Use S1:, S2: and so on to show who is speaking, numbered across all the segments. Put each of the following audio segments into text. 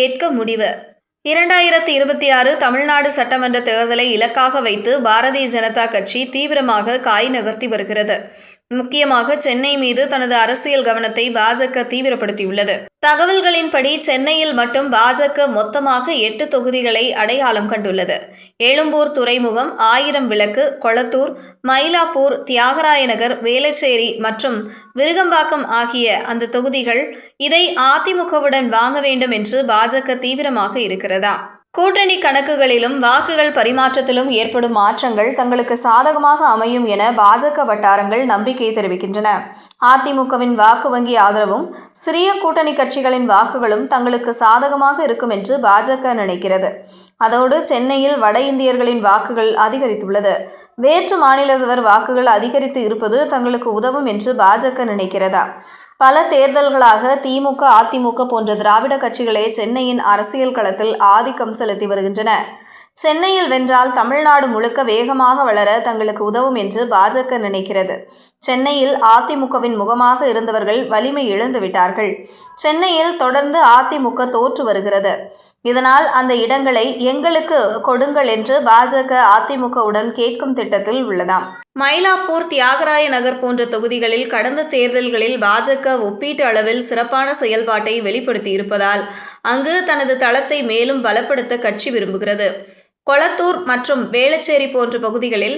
S1: கேட்க முடிவு. இரண்டாயிரத்தி இருபத்தி ஆறு தமிழ்நாடு சட்டமன்ற தேர்தலை இலக்காக வைத்து பாரதிய ஜனதா கட்சி தீவிரமாக காய் நகர்த்தி வருகிறது. முக்கியமாக சென்னை மீது தனது அரசியல் கவனத்தை பாஜக தீவிரப்படுத்தியுள்ளது. தகவல்களின்படி சென்னையில் மட்டும் பாஜக மொத்தமாக எட்டு தொகுதிகளை அடையாளம் கண்டுள்ளது. எழும்பூர் துறைமுகம் ஆயிரம் விளக்கு கொளத்தூர் மயிலாப்பூர் தியாகராய நகர் மற்றும் விருகம்பாக்கம் ஆகிய அந்த தொகுதிகள் இதை அதிமுகவுடன் வாங்க வேண்டும் என்று பாஜக தீவிரமாக இருக்கிறதா? கூட்டணி கணக்குகளிலும் வாக்குகள் பரிமாற்றத்திலும் ஏற்படும் மாற்றங்கள் தங்களுக்கு சாதகமாக அமையும் என பாஜக வட்டாரங்கள் நம்பிக்கை தெரிவிக்கின்றன. அதிமுகவின் வாக்கு வங்கி ஆதரவும் சிறிய கூட்டணி கட்சிகளின் வாக்குகளும் தங்களுக்கு சாதகமாக இருக்கும் என்று பாஜக நினைக்கிறது. அதோடு சென்னையில் வட இந்தியர்களின் வாக்குகள் அதிகரித்துள்ளது. வேற்று மாநிலத்தவர் வாக்குகள் அதிகரித்து இருப்பது தங்களுக்கு உதவும் என்று பாஜக நினைக்கிறதா? பல தேர்தல்களாக திமுக அதிமுக போன்ற திராவிட கட்சிகளே சென்னையின் அரசியல் களத்தில் ஆதிக்கம் செலுத்தி வருகின்றன. சென்னையில் வென்றால் தமிழ்நாடு முழுக்க வேகமாக வளர தங்களுக்கு உதவும் என்று பாஜக நினைக்கிறது. சென்னையில் அதிமுகவின் முகமாக இருந்தவர்கள் வலிமை இழந்து விட்டார்கள். சென்னையில் தொடர்ந்து அதிமுக தோற்று வருகிறது. இதனால் அந்த இடங்களை எங்களுக்கு கொடுங்கள் என்று பாஜக அதிமுகவுடன் கேட்கும் திட்டத்தில் உள்ளதாம். மயிலாப்பூர் தியாகராய நகர் போன்ற தொகுதிகளில் கடந்த தேர்தல்களில் பாஜக ஒப்பீட்டு அளவில் சிறப்பான செயல்பாட்டை வெளிப்படுத்தி இருப்பதால் அங்கு தனது தளத்தை மேலும் பலப்படுத்த கட்சி விரும்புகிறது. கொளத்தூர் மற்றும் வேளச்சேரி போன்ற பகுதிகளில்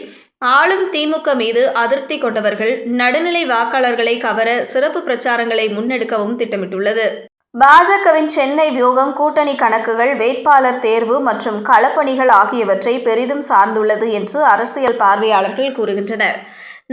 S1: ஆளும் திமுக மீது அதிருப்தி கொண்டவர்கள் நடுநிலை வாக்காளர்களை கவர சிறப்பு பிரச்சாரங்களை முன்னெடுக்கவும் திட்டமிட்டுள்ளது. பாஜகவின் சென்னை வியூகம் கூட்டணி கணக்குகள் வேட்பாளர் தேர்வு மற்றும் களப்பணிகள் ஆகியவற்றை பெரிதும் சார்ந்துள்ளது என்று அரசியல் பார்வையாளர்கள் கூறுகின்றனர்.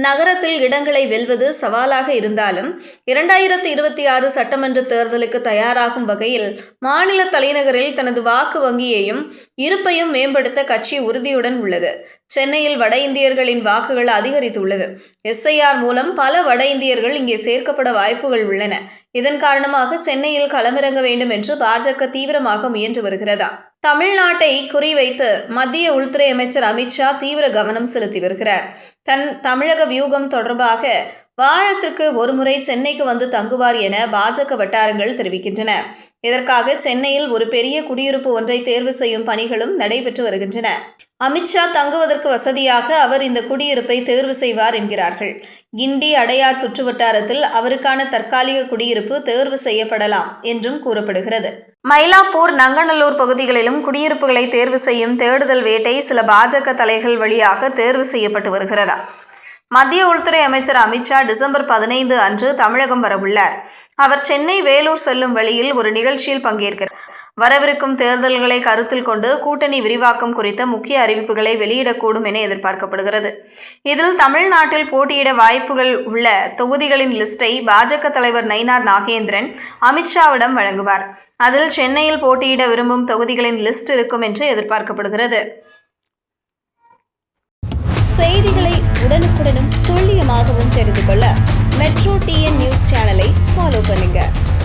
S1: நகரத்தில் இடங்களை வெல்வது சவாலாக இருந்தாலும் இரண்டாயிரத்தி இருபத்தி ஆறு சட்டமன்ற தேர்தலுக்கு தயாராகும் வகையில் மாநில தலைநகரில் தனது வாக்கு வங்கியையும் இருப்பையும் மேம்படுத்த கட்சி உறுதியுடன் உள்ளது. சென்னையில் வட இந்தியர்களின் வாக்குகள் அதிகரித்துள்ளது. எஸ்ஐஆர் மூலம் பல வட இந்தியர்கள் இங்கே சேர்க்கப்பட வாய்ப்புகள் உள்ளன. இதன் காரணமாக சென்னையில் களமிறங்க வேண்டும் என்று பாஜக தீவிரமாக முயன்று வருகிறதா? தமிழ்நாட்டை குறிவைத்து மத்திய உள்துறை அமைச்சர் அமித்ஷா தீவிர கவனம் செலுத்தி வருகிறார். தன் தமிழக வியூகம் தொடர்பாக வாரத்திற்கு ஒருமுறை சென்னைக்கு வந்து தங்குவார் என பாஜக வட்டாரங்கள் தெரிவிக்கின்றன. இதற்காக சென்னையில் ஒரு பெரிய குடியிருப்பு ஒன்றை தேர்வு செய்யும் பணிகளும் நடைபெற்று வருகின்றன. அமித்ஷா தங்குவதற்கு வசதியாக அவர் இந்த குடியிருப்பை தேர்வு செய்வார் என்கிறார்கள். கிண்டி அடையார் சுற்றுவட்டாரத்தில் அவருக்கான தற்காலிக குடியிருப்பு தேர்வு செய்யப்படலாம் என்றும் கூறப்படுகிறது. மயிலாப்பூர் நங்கநல்லூர் பகுதிகளிலும் குடியிருப்புகளை தேர்வு செய்யும் தேடுதல் வேட்டை சில பாஜக தலைகள் வழியாக தேர்வு செய்யப்பட்டு வருகிறதா? மத்திய உள்துறை அமைச்சர் அமித்ஷா டிசம்பர் பதினைந்து அன்று தமிழகம் வரவுள்ளார். அவர் சென்னை வேலூர் செல்லும் வழியில் ஒரு நிகழ்ச்சியில் பங்கேற்கிறார். வரவிருக்கும் தேர்தல்களை கருத்தில் கொண்டு கூட்டணி விரிவாக்கம் குறித்த முக்கிய அறிவிப்புகளை வெளியிடக்கூடும் என எதிர்பார்க்கப்படுகிறது. இதில் தமிழ்நாட்டில் போட்டியிட வாய்ப்புகள் உள்ள தொகுதிகளின் லிஸ்டை பாஜக தலைவர் நயினார் நாகேந்திரன் அமித்ஷாவிடம் வழங்குவார். அதில் சென்னையில் போட்டியிட விரும்பும் தொகுதிகளின் லிஸ்ட் இருக்கும் என்று எதிர்பார்க்கப்படுகிறது. செய்திகளை உடனுக்குடனும் துல்லியமாகவும் தெரிந்து கொள்ள மெட்ரோ டிஎன் நியூஸ் சேனலை ஃபாலோ பண்ணுங்கள்